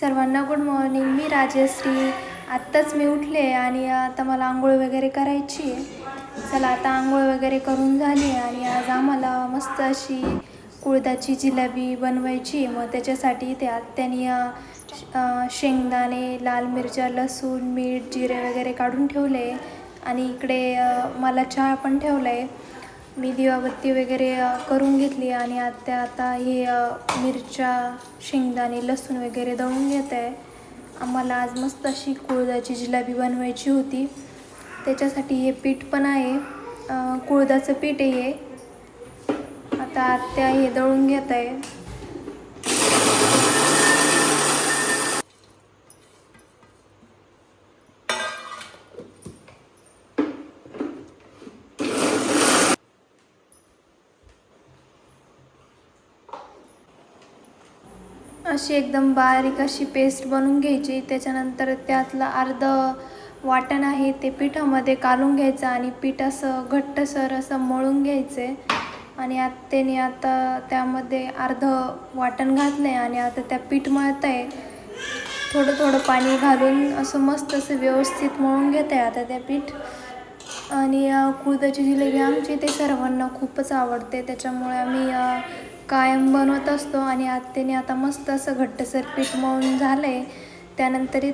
सर्वांना good morning. मी राजश्री. आत्ताच मी उठले आणि आता मला आंघोळ वगैरे करायची आहे. चला आता आंघोळ वगैरे करून झाली आणि आज आम्हाला मस्त अशी कुळदाची जिलेबी बनवायची मग त्याच्यासाठी ते आत्यानी शेंगदाणे लाल मिरच्या लसूण मीठ जिरे वगैरे काढून ठेवले. आणि इकडे मला चहा पण ठेवला आहे मी दिवाबत्ती वगैरे करून घेतली आणि आता आता हे मिरच्या शेंगदाणे लसूण वगैरे दळून घेत आहे. आम्हाला आज मस्त अशी कुळदाची जिलाबी बनवायची होती. त्याच्यासाठी हे पीठ पण आहे. कुळदाचं पीठ आहे आता आत्या हे दळून घेत आहे. अशी एकदम बारीक अशी पेस्ट बनवून घ्यायची. त्याच्यानंतर त्यातलं अर्ध वाटण आहे ते पिठामध्ये कालून घ्यायचं आणि पीठ असं घट्टसर असं मळून घ्यायचं. आणि आत त्याने आता त्यामध्ये अर्ध वाटण घातलं आहे आणि आता त्या पीठ मळत आहे थोडं थोडं पाणी घालून असं मस्त असं व्यवस्थित मळून घेत आहे आता त्या पीठ. आणि कुळदाची जिलेबी आमची ते सर्वांना खूपच आवडते. त्याच्यामुळे आम्ही कायम बनवत असतो आणि आत्तेने आता मस्त असं घट्टसर पीठ मळून झालं आहे त्यानंतर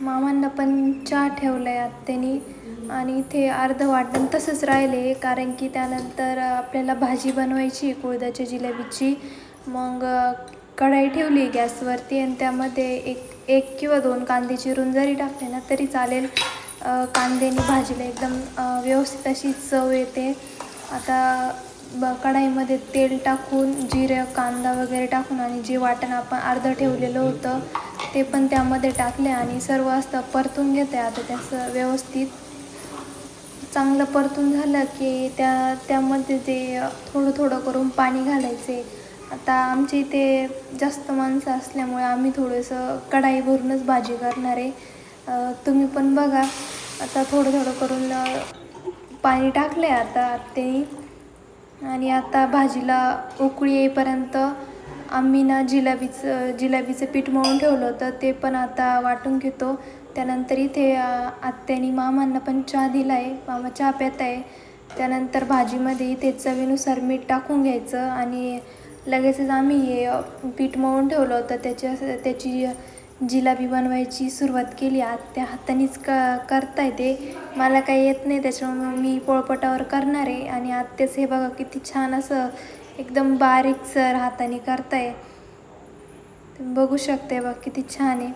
मामांना पण चहा ठेवला आहे आत्तेनी. आणि इथे अर्ध वाटण तसंच राहिले कारण की त्यानंतर आपल्याला भाजी बनवायची कुळदाच्या जिलेबीची. मग कढाई ठेवली गॅसवरती आणि त्यामध्ये एक एक किंवा दोन कांदे चिरून जरी टाकले ना तरी चालेल. कांद्यानी कांद्याने भाजीला एकदम व्यवस्थित अशी चव येते. आता ब कढाईमध्ये तेल टाकून जिरं कांदा वगैरे टाकून आणि जे वाटण आपण अर्धं ठेवलेलं होतं ते पण त्यामध्ये टाकले आणि सर्व असतं परतून घेते. आता त्याचं व्यवस्थित चांगलं परतून झालं की त्या त्यामध्ये ते थोडं थोडं करून पाणी घालायचे. आता आमच्या इथे जास्त माणसं असल्यामुळे आम्ही थोडंसं कढाई भरूनच भाजी करणार आहे. तुम्ही पण बघा. आता थोडं थोडं करून पाणी टाकलं आहे आता ते आणि आता भाजीला उकळी येईपर्यंत आम्ही ना जिलाबीचं जिलाबीचं पीठ मळून ठेवलं होतं ते पण आता वाटून घेतो. त्यानंतर इथे आत्यानी मामांना पण चहा दिला आहे मामा चहा प्यात आहे त्यानंतर भाजीमध्ये इथे चवीनुसार मीठ टाकून घ्यायचं आणि लगेचच आम्ही हे पीठ मळून ठेवलं होतं. त्याच्या त्याची जिलाबी बनवायची सुरुवात केली. आत्या हातानेच क करता येते मला काही येत नाही त्याच्यामुळे मी पोळपटावर करणार आहे. आणि आत्याच हे बघा किती छान असं एकदम बारीक सर हाताने करताय. बघू शकते बघ किती छान आहे.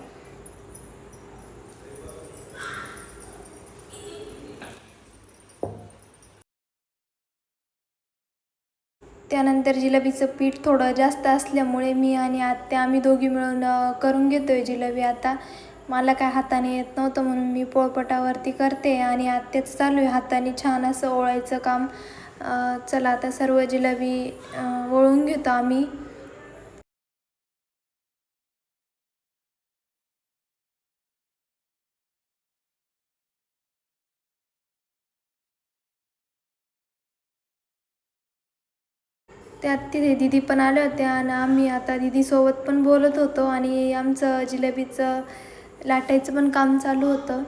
त्यानंतर जिलेबीचं पीठ थोडं जास्त असल्यामुळे मी आणि आत्या आम्ही दोघी मिळून करून घेतो आहे जिलेबी. आता मला काय हाताने येत नव्हतं म्हणून मी पोळपटावरती करते आणि आत्याचं चालू आहे हाताने छान असं ओळायचं काम. चला आता सर्व जिलेबी अ, ओळून घेतो आम्ही. त्यात तिथे दिदी पण आल्या होत्या आणि आम्ही आता दिदीसोबत पण बोलत होतो आणि आमचं जिलेबीचं लाटायचं पण काम चालू होतं.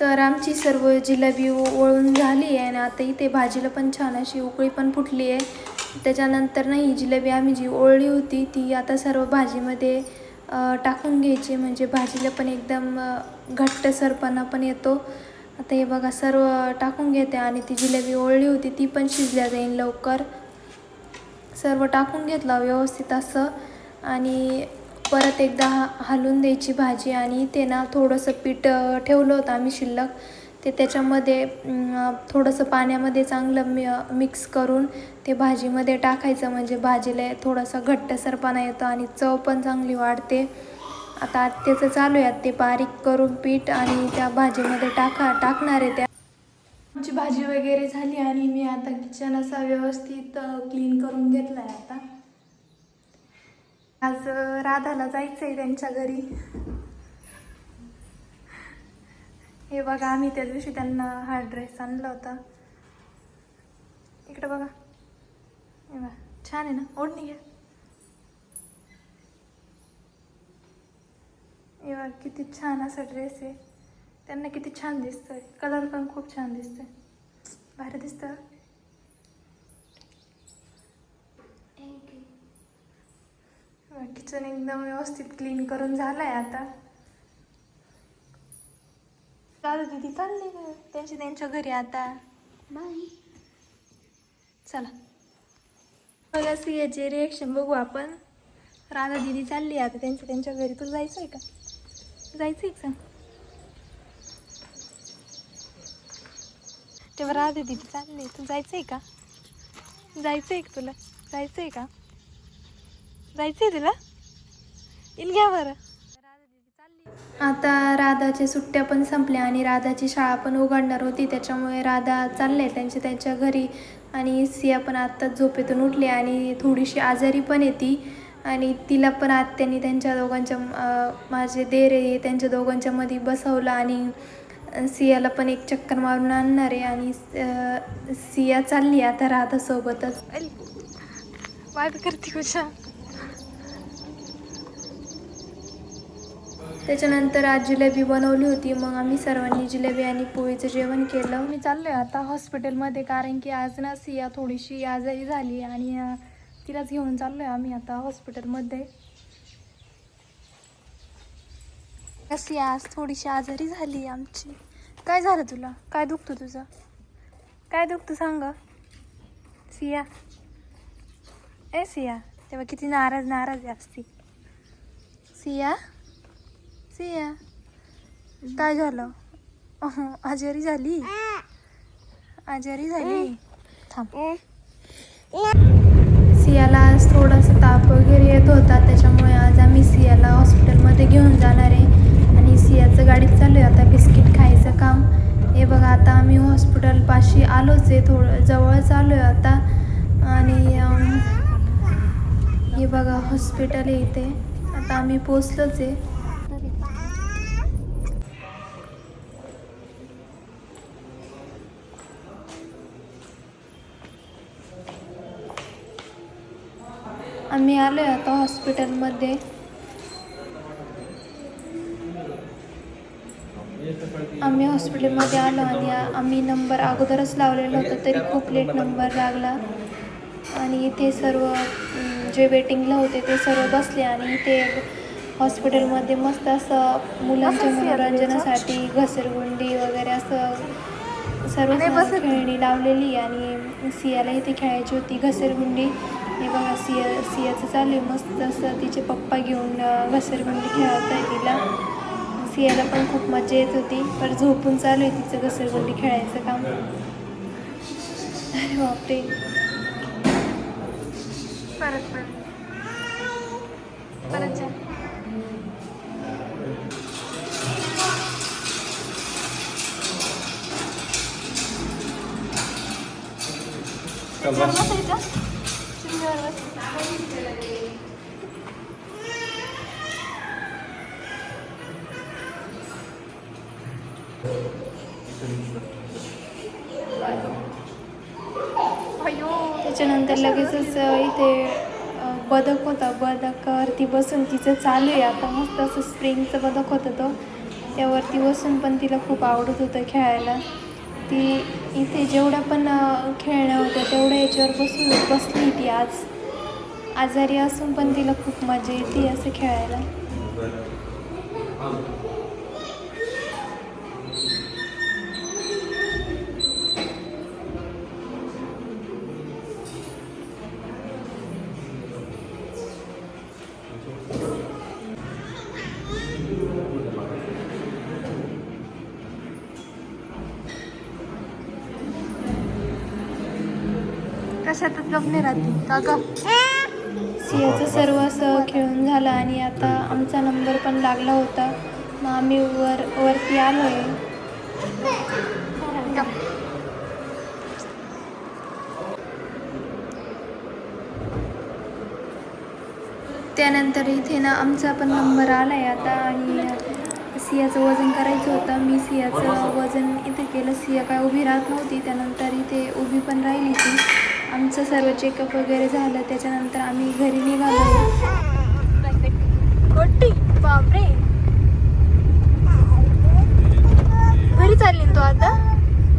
तर आमची सर्व जिलेबी वळून ओळून झाली आहे आणि आता इथे भाजीला पण छान अशी उकळी पण फुटली आहे. त्याच्यानंतर नाही जिलेबी आम्ही जी ओळली होती ती आता सर्व भाजीमध्ये टाकून घ्यायची. म्हणजे भाजीला पण एकदम घट्ट घट्टसरपणा पण येतो. आता हे बघा सर्व टाकून घेते आणि ती जिलेबी ओळली होती ती पण शिजल्या जाईल लवकर. सर्व टाकून घेतलं व्यवस्थित असं. आणि परत एकदा हा द्यायची भाजी आणि ते ना थोडंसं पीठ ठेवलं होतं आम्ही शिल्लक. ते त्याच्यामध्ये थोडंसं पाण्यामध्ये चांगलं मि मिक्स करून ते भाजीमध्ये टाकायचं. म्हणजे भाजीला थोडासा घट्टसरपणा येतो आणि चव पण चांगली वाढते. आता त्याचं चालू आहे. ते बारीक करून पीठ आणि त्या भाजीमध्ये टाका टाकणार आहे त्या. आमची भाजी वगैरे झाली आणि मी आता किचन असा व्यवस्थित क्लीन करून घेतला आहे आता. आज राधाला जायचंय त्यांच्या घरी. हे बघा आम्ही त्या दिवशी त्यांना हा ड्रेस आणला होता. इकडे बघा. हे बघा छान आहे ना? ओढणी घ्या. हे बघा किती छान असा ड्रेस आहे. त्यांना किती छान दिसतोय. कलर पण खूप छान दिसतोय. भारी दिसतं. किचन एकदम व्यवस्थित क्लीन करून झालंय आता. दादा दिदी चालले. त्यांच्या त्यांच्या घरी आता. बाय चला. बघा सियाचे रिएक्शन बघू आपण. राधा दिदी चालली आता त्यांच्या त्यांच्या घरी. तू जायचं आहे का? जायचं आहे का? सांग तेव्हा राधा दिदी चालली. तू जायचं आहे का? जायचं आहे का तुला? जायचं आहे का? जायचं आहे तुला? येईल घ्या बरं. आता राधाच्या सुट्ट्या पण संपल्या आणि राधाची शाळा पण उघडणार होती त्याच्यामुळे राधा चालले त्यांच्या त्यांच्या घरी. आणि सिया पण आत्ताच झोपेतून उठली आणि थोडीशी आजारी पण येते आणि तिला पण आत्याने त्यांच्या दोघांच्या माझे देर त्यांच्या दोघांच्या मध्ये बसवलं आणि सियाला पण एक चक्कर मारून आणणार आहे. आणि सिया चालली आता राधासोबतच. वाय करते कुशा त्याच्यानंतर आज जिलेबी बनवली होती. मग आम्ही सर्वांनी जिलेबी आणि पोळीचं जेवण केलं. मी चाललो आहे आता हॉस्पिटलमध्ये कारण की आज ना सिया थोडीशी आजारी झाली आणि तिलाच घेऊन चाललो आहे आम्ही आता हॉस्पिटलमध्ये. सिया आज थोडीशी आजारी झाली आमची. काय झालं तुला? काय दुखतं तुझं? काय दुखतं सांग सिया. ए सिया तेव्हा किती नाराज नाराज आहे असती. सिया? सिया काय झालं? आजारी झाली? आजारी झाली? थांब. सियाला आज थोडासा ताप वगैरे येत होता त्याच्यामुळे आज आम्ही सियाला हॉस्पिटलमध्ये घेऊन जाणार आहे. आणि सियाचं गाडीत चालू आहे आता बिस्किट खायचं काम. हे बघा आता आम्ही हॉस्पिटलपाशी आलोच आहे थोडं जवळच आलो आहे आता. आणि हे बघा हॉस्पिटल आहे इथे. आता आम्ही पोचलोच आहे. आम्ही आलो आहे आता हॉस्पिटलमध्ये. आम्ही हॉस्पिटलमध्ये आलो आणि आम्ही नंबर अगोदरच लावलेला होता तरी खूप लेट नंबर लागला. आणि इथे सर्व जे वेटिंगला होते ते सर्व बसले आणि इथे हॉस्पिटलमध्ये मस्त असं मुलांच्या मनोरंजनासाठी घसरगुंडी वगैरे असं सर्व खेळणी लावलेली आणि सियाला इथे खेळायची होती घसरगुंडी. हे बघा सिया सियाचं चालू आहे मस्त असं. तिचे पप्पा घेऊन घसरगुंडी खेळत आहे तिला. सियाला पण खूप मजा येत होती. पण झोपून चालू आहे तिचं घसरगुंडी खेळायचं काम. अरे बापरे. परत परत. परत जा. त्याच्यावर बसायचं? त्याच्यानंतर लगेचच इथे बदक होता. बदकावरती बसून तिचं चालू आहे. आता मस्त असं स्प्रिंगचं बदक होतं तो. त्यावरती बसून पण तिला खूप आवडत होतं खेळायला. ती इथे जेवढ्या पण खेळण्या होत्या तेवढ्या याच्यावर बसून बसली ती आज. आजारी असून पण तिला खूप मजा येते असं खेळायला. कशातच गप नाही राहते का ग सियाचं सर्व असं खेळून झालं आणि आता आमचा नंबर पण लागला होता. मग आम्ही वर वरती आलो आहे त्यानंतर इथे ना आमचा पण नंबर आला आहे आता आणि सियाचं वजन करायचं होतं. मी सियाचं वजन इथे केलं. सिया काय उभी राहत नव्हती. त्यानंतर इथे उभी पण राहिली ती आमचं सर्व चेकअप वगैरे झालं त्याच्यानंतर आम्ही घरी निघालो. बापरे. घरी चालली ना तू आता?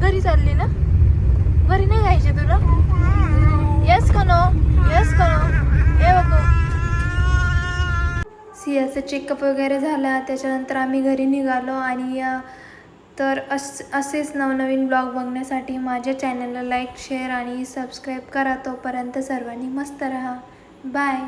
घरी चालली ना? घरी नाही जायचे तुला? येस का नो येस का नो ए बाबू सियाचं चेकअप वगैरे झाला त्याच्यानंतर आम्ही घरी निघालो आणि तर अस असेच नवनवीन ब्लॉग बघण्यासाठी माझ्या चॅनलला लाईक शेअर आणि सबस्क्राईब करा तोपर्यंत सर्वांनी मस्त रहा. बाय.